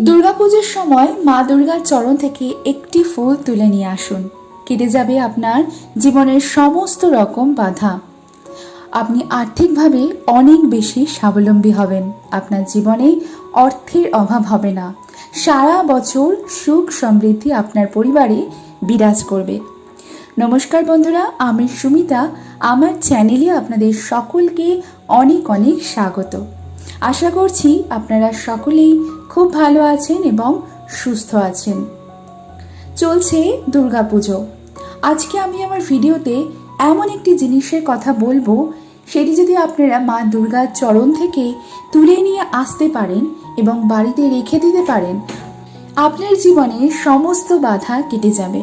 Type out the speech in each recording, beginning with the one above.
দুর্গাপুজোর সময় মা দুর্গার চরণ থেকে একটি ফুল তুলে নিয়ে আসুন। কেটে যাবে আপনার জীবনের সমস্ত রকম বাধা। আপনি আর্থিকভাবে অনেক বেশি স্বাবলম্বী হবেন। আপনার জীবনে অর্থের অভাব হবে না। সারা বছর সুখ সমৃদ্ধি আপনার পরিবারে বিরাজ করবে। নমস্কার বন্ধুরা, আমি সুমিতা। আমার চ্যানেলে আপনাদের সকলকে অনেক অনেক স্বাগত। আশা করছি আপনারা সকলেই খুব ভালো আছেন এবং সুস্থ আছেন। চলছে দুর্গাপুজো। আজকে আমি আমার ভিডিওতে এমন একটি জিনিসের কথা বলব, সেটি যদি আপনারা মা দুর্গার চরণ থেকে তুলে নিয়ে আসতে পারেন এবং বাড়িতে রেখে দিতে পারেন, আপনার জীবনে সমস্ত বাধা কেটে যাবে।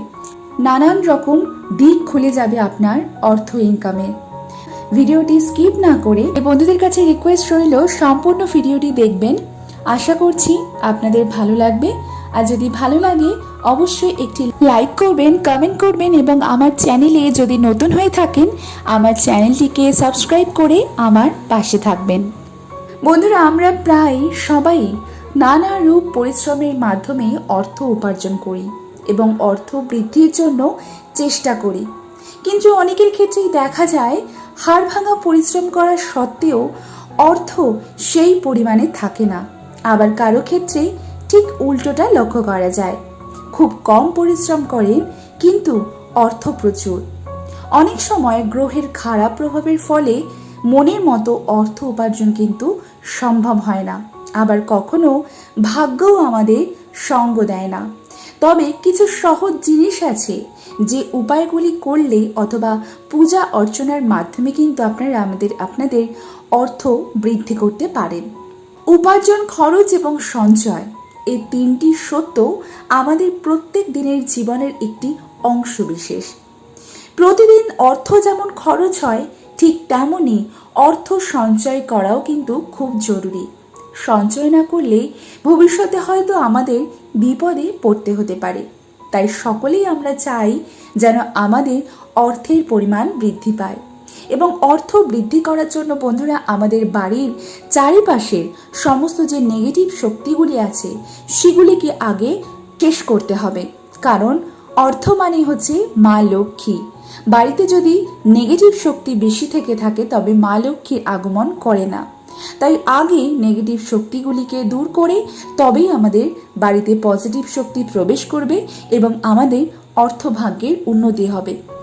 নানান রকম দিক খুলে যাবে আপনার অর্থ ইনকামের ভিডিওটি স্কিপ না করে বন্ধুদের কাছে রিকোয়েস্ট রইল, সম্পূর্ণ ভিডিওটি দেখবেন। আশা করছি আপনাদের ভালো লাগবে। আর যদি ভালো লাগে, অবশ্যই একটি লাইক করবেন কমেন্ট করবেন এবং আমার চ্যানেলে যদি নতুন হয়ে থাকেন, আমার চ্যানেলটিকে সাবস্ক্রাইব করে আমার পাশে থাকবেন। বন্ধুরা, আমরা প্রায় সবাই নানা রূপ পরিশ্রমের মাধ্যমে অর্থ উপার্জন করি এবং অর্থ বৃদ্ধির জন্য চেষ্টা করি। কিন্তু অনেকের ক্ষেত্রেই দেখা যায় হাড় ভাঙা পরিশ্রম করা সত্ত্বেও অর্থ সেই পরিমাণে থাকে না। আবার কারও ক্ষেত্রে ঠিক উল্টোটা লক্ষ্য করা যায়। খুব কম পরিশ্রম করেন, কিন্তু অর্থ প্রচুর। অনেক সময় গ্রহের খারাপ প্রভাবের ফলে মনের মতো অর্থ উপার্জন কিন্তু সম্ভব হয় না। আবার কখনো ভাগ্যও আমাদের সঙ্গ দেয় না। তবে কিছু সহজ জিনিস আছে যে উপায়গুলি করলে অথবা পূজা অর্চনার মাধ্যমে কিন্তু আপনারা আমাদের, আপনাদের অর্থ বৃদ্ধি করতে পারেন। উপার্জন, খরচ এবং সঞ্চয় এই তিনটি সত্য আমাদের প্রত্যেক দিনের জীবনের একটি অংশ বিশেষ। প্রতিদিন অর্থ যেমন খরচ হয়, ঠিক তেমনই অর্থ সঞ্চয় করাও কিন্তু খুব জরুরি। সঞ্চয় না করলে ভবিষ্যতে হয়তো আমাদের বিপদে পড়তে হতে পারে। তাই সকলেই আমরা চাই যেন আমাদের অর্থের পরিমাণ বৃদ্ধি পায়। এবং অর্থ বৃদ্ধি করার জন্য বন্ধুরা আমাদের বাড়ির চারিপাশের সমস্ত যে নেগেটিভ শক্তিগুলি আছে, সেগুলিকে আগে শেষ করতে হবে। কারণ অর্থ মানে হচ্ছে মা লক্ষ্মী। বাড়িতে যদি নেগেটিভ শক্তি বেশি থেকে থাকে, তবে মা লক্ষ্মীর আগমন করে না। তাই আগে নেগেটিভ শক্তিগুলিকে দূর করে তবেই আমাদের বাড়িতে পজিটিভ শক্তি প্রবেশ করবে এবং আমাদের অর্থভাগ্যের উন্নতি হবে।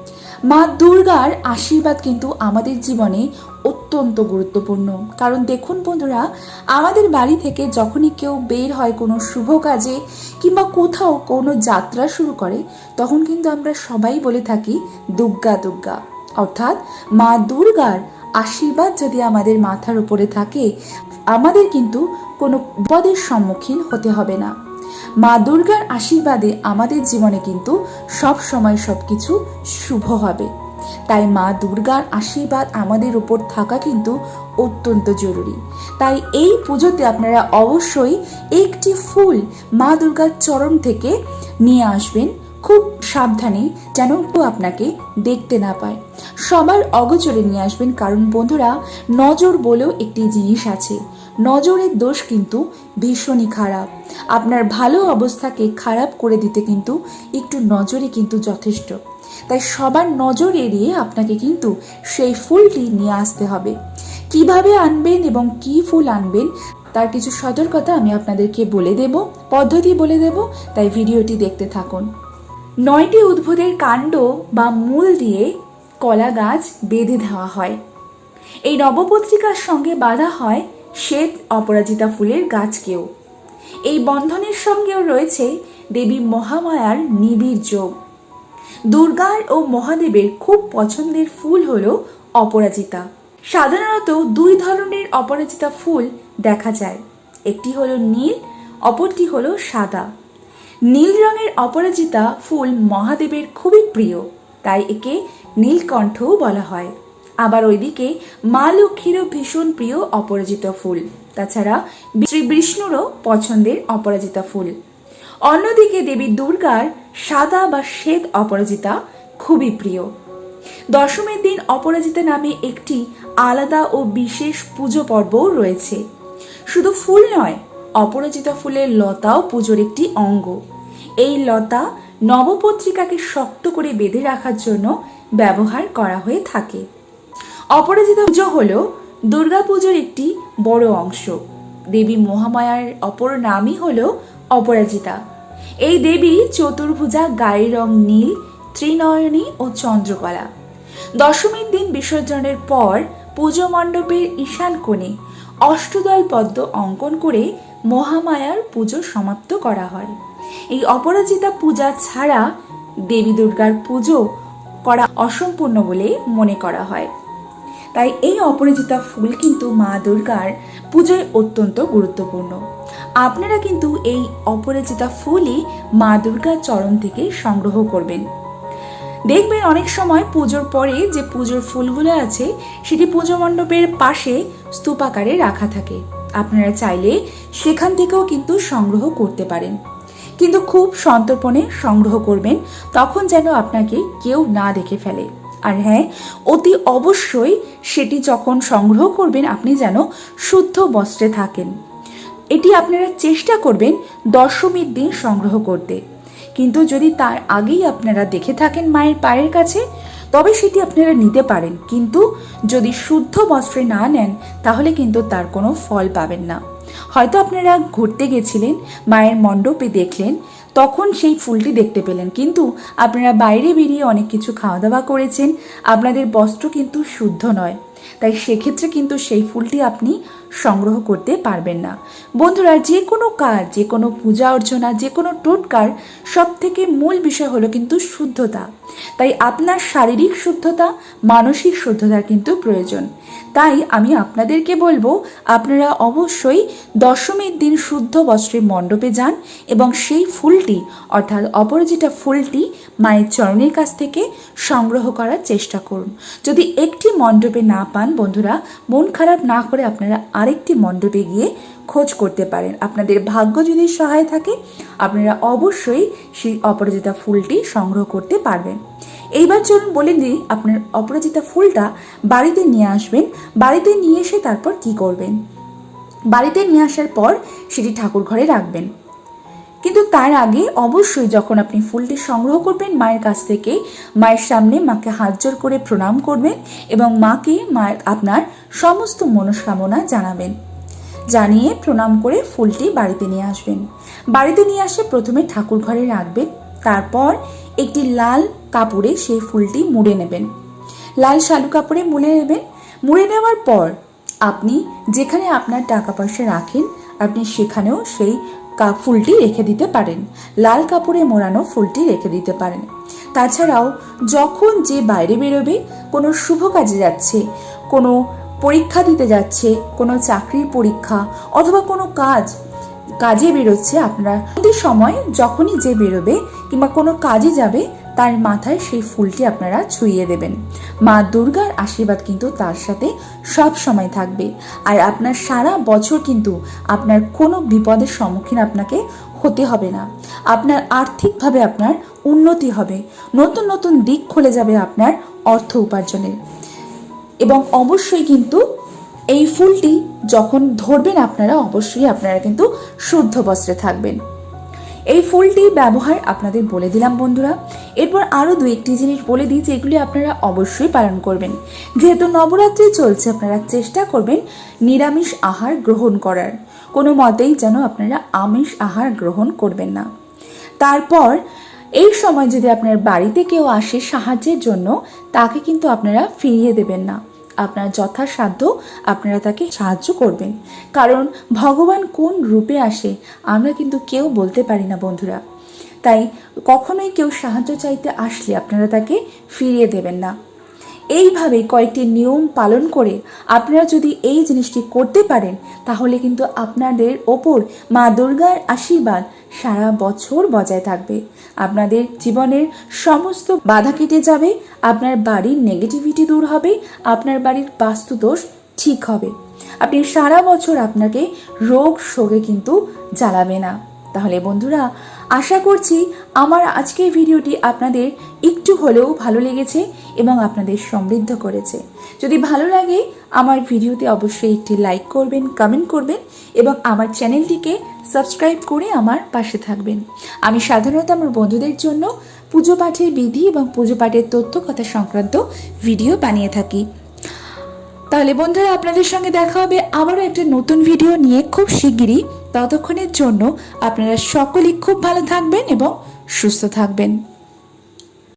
মা দুর্গার আশীর্বাদ কিন্তু আমাদের জীবনে অত্যন্ত গুরুত্বপূর্ণ। কারণ দেখুন বন্ধুরা, আমাদের বাড়ি থেকে যখনই কেউ বের হয় কোনো শুভ কাজে কিংবা কোথাও কোনো যাত্রা শুরু করে, তখন কিন্তু আমরা সবাই বলে থাকি দুর্গা দুর্গা অর্থাৎ মা দুর্গার আশীর্বাদ যদি আমাদের মাথার উপরে থাকে, আমাদের কিন্তু কোনো বিপদের সম্মুখীন হতে হবে না। মা দুর্গার আশীর্বাদে আমাদের জীবনে কিন্তু সব সময় সব কিছু শুভ হবে। তাই মা দুর্গার আশীর্বাদ আমাদের উপর থাকা কিন্তু অত্যন্ত জরুরি। তাই এই পুজোতে আপনারা অবশ্যই একটি ফুল মা দুর্গার চরণ থেকে নিয়ে আসবেন। খুব সাবধানে যেন কেউ আপনাকে দেখতে না পায়। সবার অগোচরে নিয়ে আসবেন। কারণ বন্ধুরা, নজর বলেও একটি জিনিস আছে। নজরের দোষ কিন্তু ভীষণই খারাপ। আপনার ভালো অবস্থাকে খারাপ করে দিতে কিন্তু একটু নজরে কিন্তু যথেষ্ট। তাই সবার নজর এড়িয়ে আপনাকে কিন্তু সেই ফুলটি নিয়ে আসতে হবে। কীভাবে আনবেন এবং কি ফুল আনবেন তার কিছু সতর্কতা আমি আপনাদেরকে বলে দেব, পদ্ধতি বলে দেব, তাই ভিডিওটি দেখতে থাকুন। নয়টি উদ্ভিদের কাণ্ড বা মূল দিয়ে কলা গাছ বেঁধে দেওয়া হয়। এই নবপত্রিকার সঙ্গে বাঁধা হয় শ্বেত অপরাজিতা ফুলের গাছকেও। এই বন্ধনের সঙ্গেও রয়েছে দেবী মহামায়ার নিবিড় যোগ। দুর্গার ও মহাদেবের খুব পছন্দের ফুল হলো অপরাজিতা। সাধারণত দুই ধরনের অপরাজিতা ফুল দেখা যায়। একটি হলো নীল, অপরটি হলো সাদা। নীল রঙের অপরাজিতা ফুল মহাদেবের খুবই প্রিয়, তাই একে নীলকণ্ঠও বলা হয়। আবার ওইদিকে মা লক্ষ্মীরও ভীষণ প্রিয় অপরাজিতা ফুল। তাছাড়া শ্রী বিষ্ণুরও পছন্দের অপরাজিতা ফুল। অন্যদিকে দেবী দুর্গার সাদা বা শ্বেত অপরাজিতা খুবই প্রিয়। দশমীর দিন অপরাজিতা নামে একটি আলাদা ও বিশেষ পুজো পর্বও রয়েছে। শুধু ফুল নয়, অপরাজিতা ফুলের লতাও পুজোর একটি অঙ্গ। এই লতা নবপত্রিকাকে শক্ত করে বেঁধে রাখার জন্য ব্যবহার করা হয়ে থাকে। অপরাজিতা পুজো হল দুর্গাপুজোর একটি বড় অংশ। দেবী মহামায়ার অপর নামই হল অপরাজিতা। এই দেবী চতুর্ভুজা গায়ের রং নীল, ত্রিনয়নী ও চন্দ্রকলা। দশমীর দিন বিসর্জনের পর পুজো মণ্ডপের ঈশান কোণে অষ্টদল পদ্ম অঙ্কন করে মহামায়ার পুজো সমাপ্ত করা হয়। এই অপরাজিতা পূজা ছাড়া দেবী দুর্গার পুজো করা অসম্পূর্ণ বলে মনে করা হয়। তাই এই অপরাজিতা ফুল কিন্তু মা দুর্গার পুজোয় অত্যন্ত গুরুত্বপূর্ণ। আপনারা কিন্তু এই অপরাজিতা ফুলই মা দুর্গার চরণ থেকে সংগ্রহ করবেন। দেখবেন অনেক সময় পুজোর পরে যে পুজোর ফুলগুলো আছে, সেটি পুজো মণ্ডপের পাশে স্তূপাকারে রাখা থাকে। আপনারা চাইলে সেখান থেকেও কিন্তু সংগ্রহ করতে পারেন। কিন্তু খুব সন্তর্পণে সংগ্রহ করবেন, তখন যেন আপনাকে কেউ না দেখে ফেলে। আর হ্যাঁ অতি অবশ্যই সেটি যখন সংগ্রহ করবেন, আপনি যেন শুদ্ধ বস্ত্রে থাকেন। এটি আপনারা চেষ্টা করবেন দশমীর দিন সংগ্রহ করতে। কিন্তু যদি তার আগেই আপনারা দেখে থাকেন মায়ের পায়ের কাছে, তবে সেটি আপনারা নিতে পারেন। কিন্তু যদি শুদ্ধ বস্ত্রে না নেন, তাহলে কিন্তু তার কোনো ফল পাবেন না। হয়তো আপনারা ঘুরতে গেছিলেন, মায়ের মণ্ডপে দেখলেন তখন সেই ফুলটি দেখতে পেলেন। কিন্তু আপনারা বাইরে বেরিয়ে অনেক কিছু খাওয়া দাওয়া করেছেন। আপনাদের বস্ত্র কিন্তু শুদ্ধ নয়। তাই সেক্ষেত্রে কিন্তু সেই ফুলটি আপনি সংগ্রহ করতে পারবেন না। বন্ধুরা যে কোনো কাজ যে কোনো পূজা অর্চনা যে কোনো টোটকার সব থেকে মূল বিষয় হলো কিন্তু শুদ্ধতা। তাই আপনার শারীরিক শুদ্ধতা, মানসিক শুদ্ধতার কিন্তু প্রয়োজন। তাই আমি আপনাদেরকে বলব, আপনারা অবশ্যই দশমীর দিন শুদ্ধ বস্ত্রের মণ্ডপে যান এবং সেই ফুলটি, অর্থাৎ অপরাজিতা ফুলটি মায়ের চরণের কাছ থেকে সংগ্রহ করার চেষ্টা করুন। যদি একটি মণ্ডপে না পান, বন্ধুরা, মন খারাপ না করে আপনারা আরেকটি মণ্ডপে গিয়ে খোঁজ করতে পারেন। আপনাদের ভাগ্য যদি সহায় থাকে, আপনারা অবশ্যই সেই অপরাজিতা ফুলটি সংগ্রহ করতে পারবেন। এইবার চলুন বলে দিই, আপনার অপরাজিতা ফুলটা বাড়িতে নিয়ে আসবেন। বাড়িতে নিয়ে এসে তারপর কি করবেন? বাড়িতে নিয়ে আসার পর সেটি ঠাকুর ঘরে রাখবেন। কিন্তু তার আগে অবশ্যই যখন আপনি ফুলটি সংগ্রহ করবেন, মায়ের কাছ থেকে, মায়ের সামনে মাকে হাত জোর করে প্রণাম করবেন এবং মাকে মায়ের আপনার সমস্ত মনস্কামনা জানাবেন। জানিয়ে প্রণাম করে ফুলটি বাড়িতে নিয়ে আসবেন। বাড়িতে নিয়ে আসে প্রথমে ঠাকুর ঘরে রাখবেন, তারপর একটি লাল কাপড়ে সেই ফুলটি মুড়ে নেবেন। লাল শালু কাপড়ে মুড়ে নেবেন। মুড়ে নেওয়ার পর আপনি যেখানে আপনার টাকা পয়সা রাখেন, আপনি সেখানেও সেই ফুলটি রেখে দিতে পারেন। লাল কাপড়ে মোড়ানো ফুলটি রেখে দিতে পারেন। তাছাড়াও, যখন যে বাইরে বেরোবে, কোনো শুভ কাজে যাচ্ছে, কোনো পরীক্ষা দিতে যাচ্ছে, কোনো চাকরির পরীক্ষা অথবা কোনো কাজ, কাজে বেরোচ্ছে আপনারা সময় যখনই যে বেরোবে কিংবা কোনো কাজে যাবে তার মাথায় সেই ফুলটি আপনারা ছুঁয়ে দেবেন। মা দুর্গার আশীর্বাদ কিন্তু তার সাথে সব সময় থাকবে। আর আপনার সারা বছর কিন্তু আপনার কোনো বিপদের সম্মুখীন আপনাকে হতে হবে না। আপনার আর্থিকভাবে আপনার উন্নতি হবে। নতুন নতুন দিক খুলে যাবে আপনার অর্থ উপার্জনের এবং অবশ্যই কিন্তু এই ফুলটি যখন ধরবেন আপনারা, অবশ্যই আপনারা কিন্তু শুদ্ধ বস্ত্রে থাকবেন। এই ফুলটি ব্যবহার আপনাদের বলে দিলাম বন্ধুরা। এরপর আরও দু একটি জিনিস বলে দিই, যেগুলি আপনারা অবশ্যই পালন করবেন। যেহেতু নবরাত্রি চলছে, আপনারা চেষ্টা করবেন নিরামিষ আহার গ্রহণ করার। কোনো মতেই যেন আপনারা আমিষ আহার গ্রহণ করবেন না। তারপর, এই সময় যদি আপনার বাড়িতে কেউ আসে সাহায্যের জন্য, তাকে কিন্তু আপনারা ফিরিয়ে দেবেন না। আপনার যথাসাধ্য আপনারা তাকে সাহায্য করবেন। কারণ ভগবান কোন রূপে আসে, আমরা কিন্তু কেউ বলতে পারি না বন্ধুরা। তাই কখনোই কেউ সাহায্য চাইতে আসলে আপনারা তাকে ফিরিয়ে দেবেন না। এইভাবে কয়েকটি নিয়ম পালন করে আপনারা যদি এই জিনিসটি করতে পারেন, তাহলে কিন্তু আপনাদের ওপর মা দুর্গার আশীর্বাদ সারা বছর বজায় থাকবে। আপনাদের জীবনের সমস্ত বাধা কেটে যাবে, আপনার বাড়ির নেগেটিভিটি দূর হবে, আপনার বাড়ির বাস্তুদোষ ঠিক হবে। আপনি সারা বছর আপনাকে রোগ শোকে কিন্তু জ্বালাবে না। তাহলে বন্ধুরা আশা করছি আমার আজকের ভিডিওটি আপনাদের একটু হলেও ভালো লেগেছে এবং আপনাদের সমৃদ্ধ করেছে। যদি ভালো লাগে, আমার ভিডিওতে অবশ্যই একটি লাইক করবেন কমেন্ট করবেন এবং আমার চ্যানেলটিকে সাবস্ক্রাইব করে আমার পাশে থাকবেন। আমি সাধারণত আমার বন্ধুদের জন্য পুজো পাঠের বিধি এবং পুজো পাঠের তথ্য কথা সংক্রান্ত ভিডিও বানিয়ে থাকি। তাহলে বন্ধুরা, আপনাদের সঙ্গে দেখা হবে আবারও একটা নতুন ভিডিও নিয়ে খুব শিগগিরই। ততক্ষণের জন্য আপনারা সকলেই খুব ভালো থাকবেন এবং সুস্থ থাকবেন।